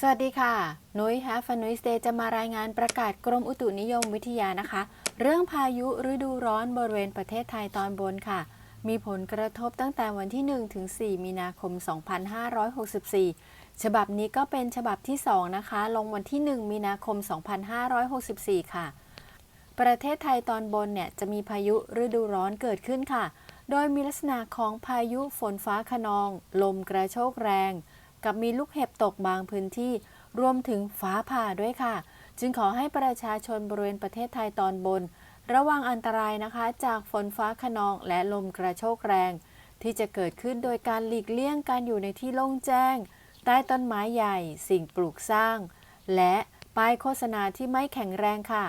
สวัสดีค่ะ นุ้ย Have a Nice Day จะมารายงานประกาศกรมอุตุนิยมวิทยานะคะ เรื่องพายุฤดูร้อนบริเวณประเทศไทยตอนบนค่ะ มีผลกระทบตั้งแต่วันที่ 1 ถึง 4 มีนาคม 2564 ฉบับนี้ก็เป็นฉบับที่ 2 นะคะ ลงวันที่ 1 มีนาคม 2564 ค่ะ ประเทศไทยตอนบนเนี่ยจะมีพายุฤดูร้อนเกิดขึ้นค่ะ โดยมีลักษณะของพายุฝนฟ้าขนอง ลมกระโชกแรง กับมีลูกเห็บตกบางพื้นที่ รวมถึงฟ้าผ่าด้วยค่ะ จึงขอให้ประชาชนบริเวณประเทศไทยตอนบน ระวังอันตรายนะคะ จากฝนฟ้าขนองและลมกระโชกแรง ที่จะเกิดขึ้นโดยการหลีกเลี่ยงการอยู่ในที่โล่งแจ้ง ใต้ต้นไม้ใหญ่ สิ่งปลูกสร้าง และป้ายโฆษณาที่ไม่แข็งแรงค่ะ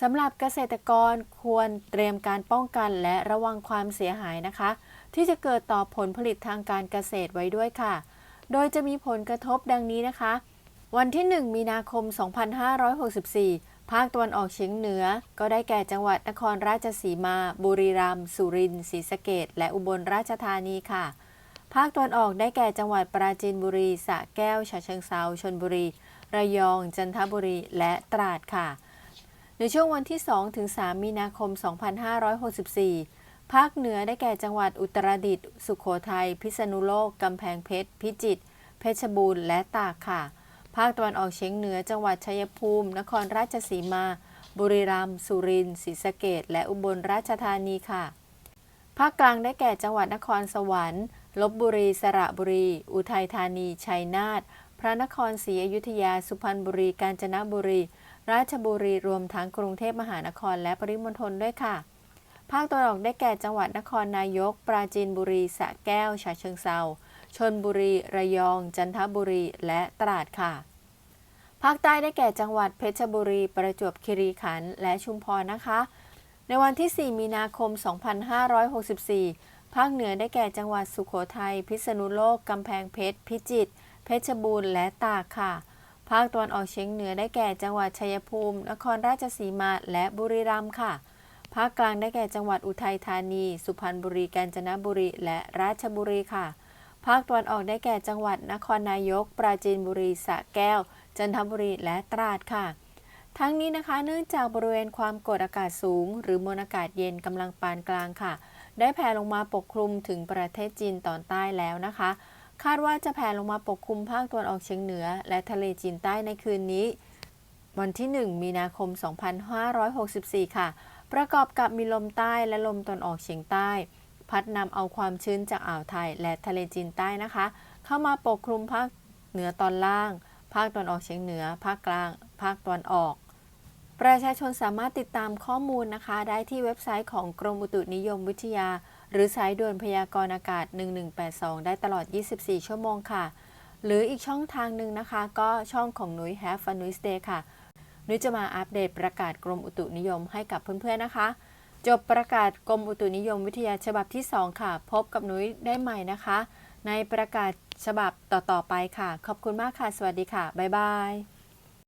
สำหรับเกษตรกรควรเตรียมการป้องกันและระวังความเสียหายนะคะ ที่จะเกิดต่อผลผลิตทางการเกษตรไว้ด้วยค่ะ โดยจะมีผลกระทบดังนี้นะคะ วันที่ 1 มีนาคม 2564 ภาคตะวันออกเฉียงเหนือ ก็ได้แก่จังหวัดนครราชสีมา บุรีรัมย์ สุรินทร์ ศรีสะเกษและอุบลราชธานีค่ะ ภาคตะวันออกได้แก่จังหวัดปราจีนบุรี สระแก้ว ฉะเชิงเซาชลบุรี ระยอง จันทบุรี และตราดค่ะ ในช่วงวันที่2ถึง3มีนาคม 2564 ภาคเหนือได้แก่จังหวัดอุตรดิตถ์สุขโขทัย พิษณุโลก กำแพงเพชร พิจิตร เพชรบูรณ์ และตากค่ะ ภาคตะวันออกเฉียงเหนือ จังหวัดชัยภูมิ นครราชสีมา บุรีรัมย์ สุรินทร์ ศรีสะเกษและอุบลราชธานีค่ะ ภาคกลางได้แก่จังหวัดนครสวรรค์ ลบบุรี สระบุรี อุทัยธานี ชัยนาท พระนครศรีอยุธยา สุพรรณบุรี กาญจนบุรี ราชบุรี รวมทั้งกรุงเทพมหานคร และปริมณฑลด้วยค่ะ ภาคตะวันออกได้แก่จังหวัดนครนายก ปราจีนบุรีสระแก้วฉะเชิงเซาชนบุรี ระยอง จันทบุรี และตราดค่ะ ภาคใต้ได้แก่จังหวัดเพชรบุรี ประจวบคีรีขันธ์และชุมพรนะคะ ในวันที่ 4 มีนาคม 2564 ภาคเหนือได้แก่จังหวัดสุขโขทัย พิษณุโลก กำแพงเพชร พิจิตร เพชรบูรณ์ และตากค่ะ ภาคตะวันออกเฉียงเหนือได้แก่จังหวัดชัยภูมิ นครราชสีมา และบุรีรัมย์ค่ะ ภาคกลางได้แก่จังหวัดอุทัยธานี สุพรรณบุรี กาญจนบุรี และราชบุรีค่ะ ภาคตะวันออกได้แก่จังหวัดนครนายก ปราจีนบุรี สระแก้ว จันทบุรี และตราดค่ะ ทั้งนี้นะคะ เนื่องจากบริเวณความกดอากาศสูง หรือมวลอากาศเย็นกำลังปานกลางค่ะ ได้แผ่ลงมาปกคลุมถึงประเทศจีนตอนใต้แล้วนะคะ คาดว่าจะแผ่ลงมาปกคลุมภาคตะวันออกเฉียงเหนือ และทะเลจีนใต้ในคืนนี้ วันที่ 1 มีนาคม 2564 ค่ะ ประกอบกับมีลมใต้และลมตะวันออกเฉียงใต้ พัดนำเอาความชื้นจากอ่าวไทยและทะเลจีนใต้นะคะ เข้ามาปกคลุมภาคเหนือตอนล่าง ภาคตะวันออกเฉียงเหนือ ภาคกลาง ภาคตะวันออก ประชาชนสามารถติดตามข้อมูลนะคะ ได้ที่เว็บไซต์ของกรมอุตุนิยมวิทยา หรือสายด่วนพยากรณ์อากาศ 1182 ได้ตลอด 24 ชั่วโมงค่ะ หรืออีกช่องทางหนึ่งนะคะ ก็ช่องของนุ้ย Have a Nice Day ค่ะ นุ้ยจะมาอัปเดตประกาศกรมอุตุนิยมให้กับเพื่อนๆนะคะ จบประกาศกรมอุตุนิยมวิทยาฉบับที่ 2 ค่ะ พบกับนุ้ยได้ใหม่นะคะ ในประกาศฉบับต่อๆไปค่ะ ขอบคุณมากค่ะ สวัสดีค่ะ บ๊ายบาย